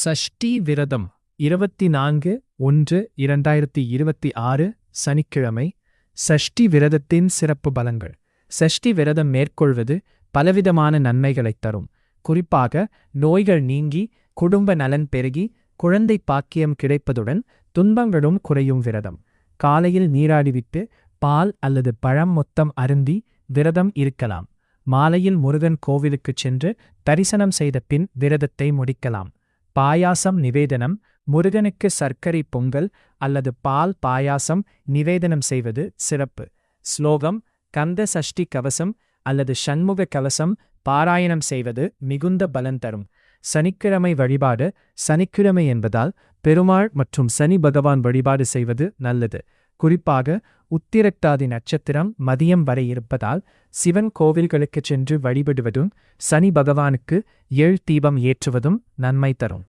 சஷ்டி விரதம் இருபத்தி நான்கு ஒன்று இரண்டாயிரத்தி இருபத்தி ஆறு சனிக்கிழமை சஷ்டி விரதத்தின் சிறப்பு பலங்கள் சஷ்டி விரதம் மேற்கொள்வது பலவிதமான நன்மைகளைத் தரும். குறிப்பாக நோய்கள் நீங்கி குடும்ப நலன் பெருகி குழந்தை பாக்கியம் கிடைப்பதுடன் துன்பங்களும் குறையும் விரதம். காலையில் நீராடிவிட்டு பால் அல்லது பழம் மொத்தம் அருந்தி விரதம் இருக்கலாம். மாலையில் முருகன் கோவிலுக்குச் சென்று தரிசனம் செய்த பின் விரதத்தை முடிக்கலாம். பாயாசம் நிவேதனம் முருகனுக்கு சர்க்கரை பொங்கல் அல்லது பால் பாயாசம் நிவேதனம் செய்வது சிறப்பு. ஸ்லோகம் கந்த சஷ்டி கவசம் அல்லது சண்முக கவசம் பாராயணம் செய்வது மிகுந்த பலன் தரும். சனிக்கிழமை வழிபாடு சனிக்கிழமை என்பதால் பெருமாள் மற்றும் சனி பகவான் வழிபாடு செய்வது நல்லது. குறிப்பாக உத்திரட்டாதி நட்சத்திரம் மதியம் வரை இருப்பதால் சிவன் கோவில்களுக்குச் சென்று வழிபடுவதும் சனி பகவானுக்கு ஏழ் தீபம் ஏற்றுவதும் நன்மை தரும்.